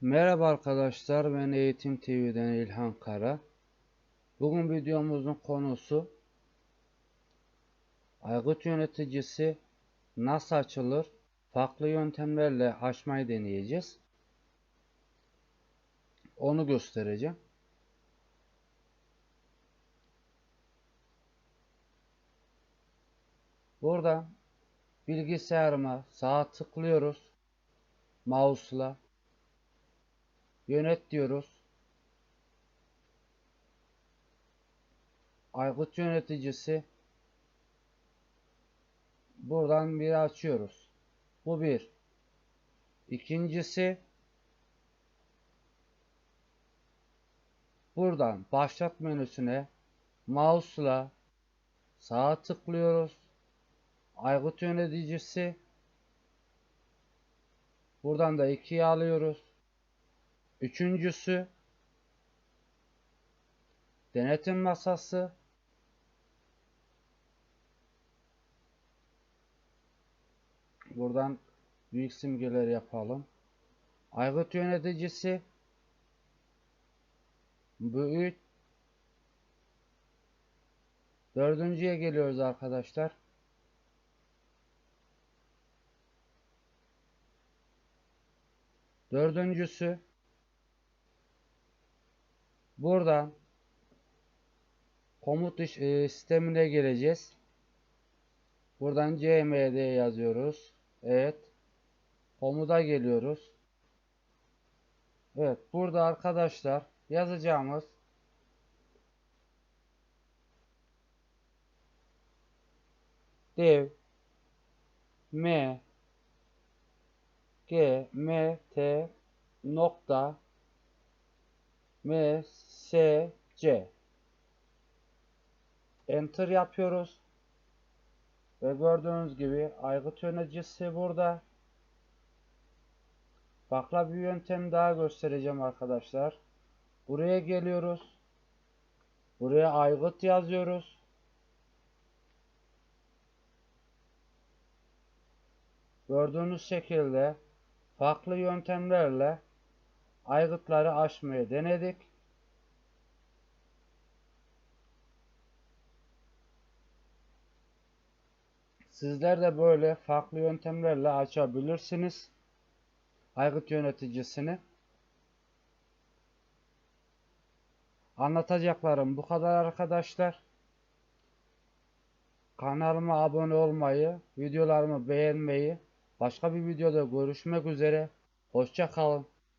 Merhaba arkadaşlar, ben Eğitim TV'den İlhan Kara. Bugün videomuzun konusu aygıt yöneticisi nasıl açılır? Farklı yöntemlerle açmayı deneyeceğiz. Onu göstereceğim. Burada bilgisayarıma sağa tıklıyoruz. Mouse'la Yönet diyoruz. Aygıt yöneticisi buradan bir açıyoruz. Bu bir. İkincisi buradan başlat menüsüne mouse'la sağa tıklıyoruz. Aygıt yöneticisi buradan da ikiye alıyoruz. Üçüncüsü denetim masası buradan büyük simgeler yapalım. Aygıt yöneticisi bu üç dördüncüye geliyoruz arkadaşlar. Dördüncüsü Buradan komut iş, e, sistemine gireceğiz. Buradan cmd yazıyoruz. Evet. Komuda geliyoruz. Evet. Burada arkadaşlar yazacağımız dev m g m t nokta m S, C. Enter yapıyoruz. Ve gördüğünüz gibi aygıt yöneticisi burada. Farklı bir yöntem daha göstereceğim arkadaşlar. Buraya geliyoruz. Buraya aygıt yazıyoruz. Gördüğünüz şekilde farklı yöntemlerle aygıtları aşmaya denedik. Sizler de böyle farklı yöntemlerle açabilirsiniz. Aygıt yöneticisini. Anlatacaklarım bu kadar arkadaşlar. Kanalıma abone olmayı, videolarımı beğenmeyi, başka bir videoda görüşmek üzere. Hoşça kalın.